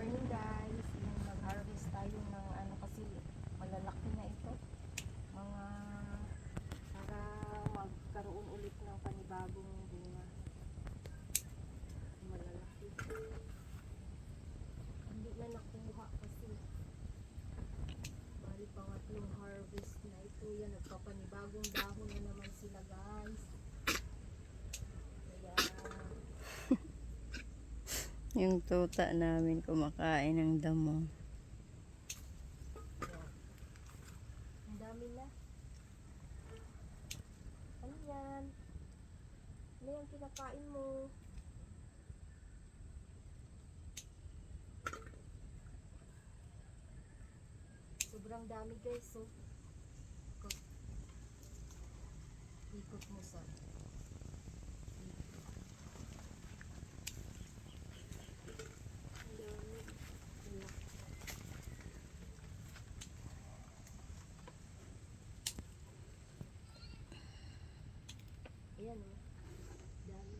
morning guys. Yung Nag-harvest tayo ng ano kasi malalaki na ito. Mga para magkaroon ulit ng panibagong bunga. Malalaki. Hindi na nakuha kasi. Bali pangatlong harvest na ito. Yan, nagpapanibagong dahon na naman sila guys. Yung tuta namin kumakain ng damo. Ang dami na. Ano yan? Ano yan kinakain mo? Sobrang dami guys. So, ikot. Ikot mo sa. Ang dami. Wala. Ayan o. Dami.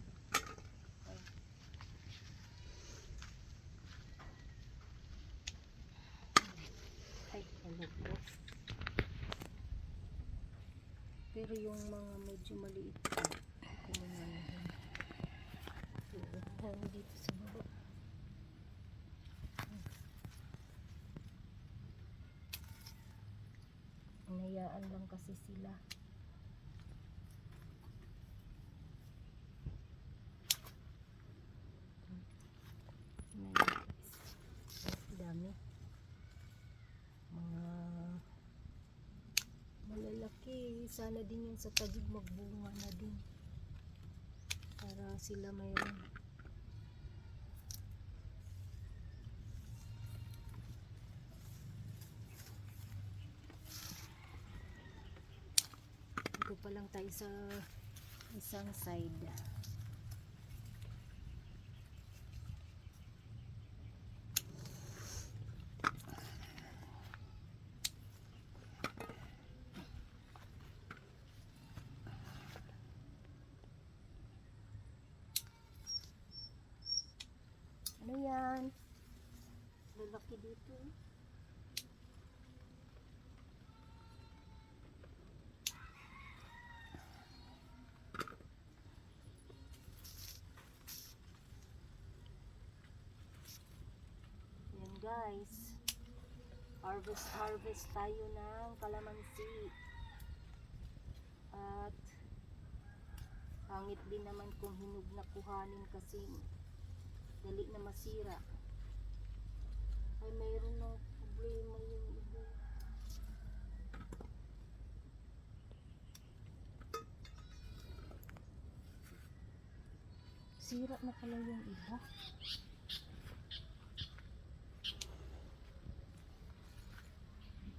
Ay. Ay, hello po. Pero yung mga medyo maliit kumananahan. Hanggang dito sa baba. Inayaan lang kasi sila. Ayan, guys. Ang dami. Mga malalaki. Sana din yan sa tagig magbunga na din. Para sila mayroon. Ito pa lang tayo sa isang side. Ano yan? Lalaki dito. Yan guys. Harvest harvest tayo ng kalamansi. At pangit din naman kung hinog na kuhanin kasi dali na masira. Ay, mayroon ng problema yung iba. Sira na pala yung iba.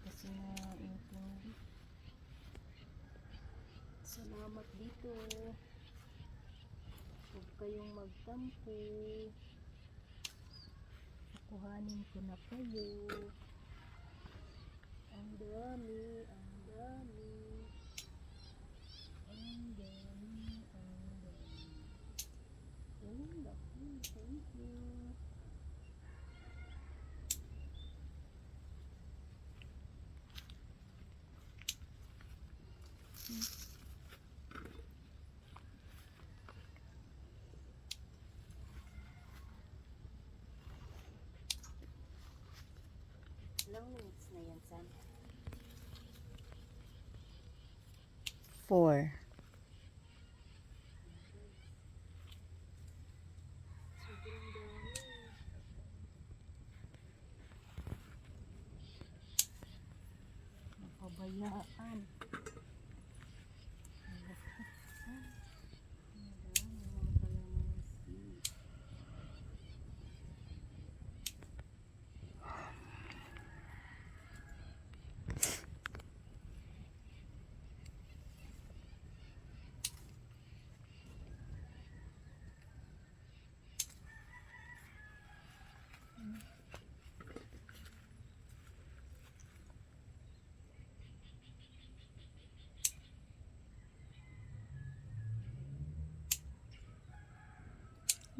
Kasi na intindi. Salamat dito. Huwag kayong magtampo. Kukuhanin ko na kayo. Ang dami, ang dami. Ang dami, ang dami. Ang laki, thank you. Ilang minutes na yan, Sam? Four. Sobrang dami. Napabayaan. Ang laki. Ah, ang dami ng kalamansi.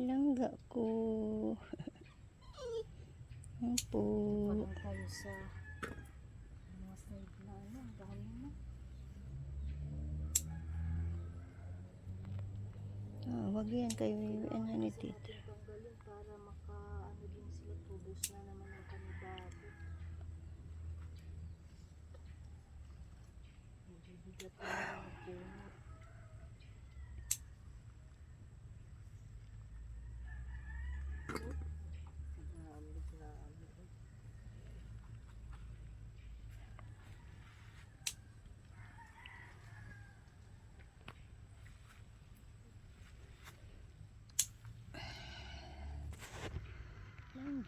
Langga ko. Opo. Parang tayo sa mga side na ano, ang dami na. Ah, wag yan kayo. Ano ni tita. Para maka ano din sila tubos na naman ang kanibago. Medyo bigat na yung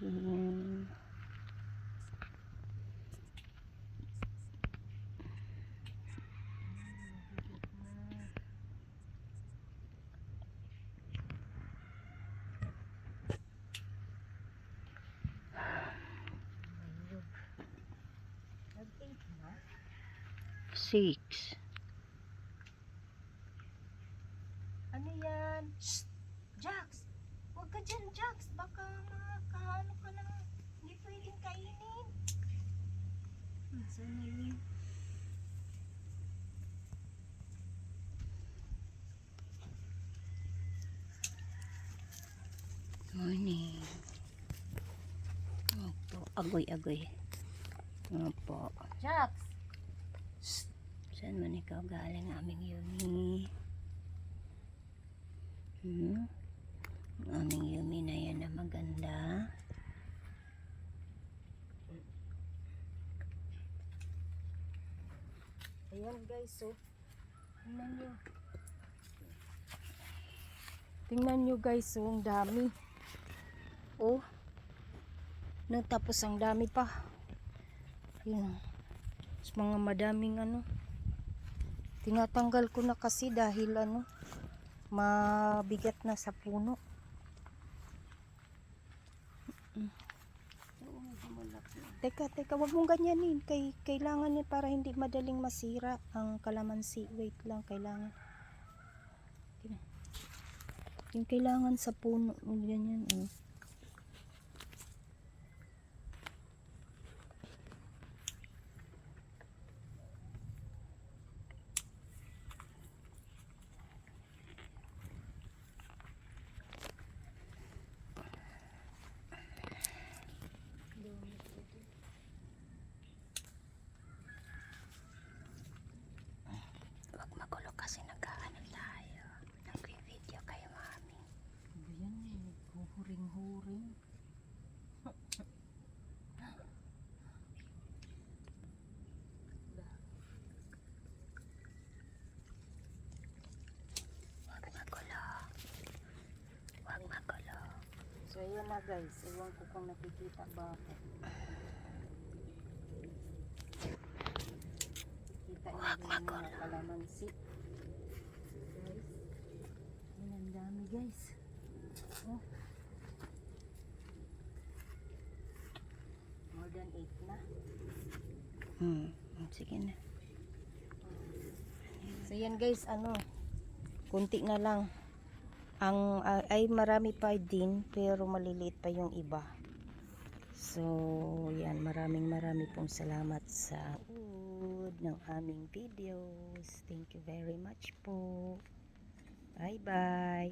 Langging. Bigat na. Ayun. Nag-eight na? Six. Ano yan? Shh! Jax! Ka dyan, Jax! Baka makakaano ka ng hindi pwedeng kainin. Saan na yun? Morning. Opo. Agoy-agoy. Opo. Jax! Saan man ikaw galing aming Yumi? Hmm? Aming Yumi na yan na maganda. Ayan guys, so. Tingnan nyo. Tingnan nyo guys, so ang dami. Oh. No, tapos ang dami pa. Yun. Mas mga madaming ano. Tinatanggal ko na kasi dahil ano, mabigat na sa puno. Teka, teka, wag mong ganyanin. Kay, kailangan yan para hindi madaling masira ang kalamansi. Wait lang, kailangan. Yung kailangan sa puno. Ganyan, oh. Huwag magulo kasi nag-ano tayo. Nag-video kayo, mami. Ano yan eh, huhuring-huring. Huwag magulo. Huwag magulo. Na guys, ewan ko kung nakikita ba ako. Kita niyo yung mga kalamansi. Guys, ayan ang dami guys. Oh. More than 8 na. Hmm. Sige na. So yan guys, ano, kunti na lang. Ang ah, ay marami pa din pero maliliit pa yung iba. So, yan, maraming marami pong salamat sa wood ng aming videos. Thank you very much po. Bye-bye.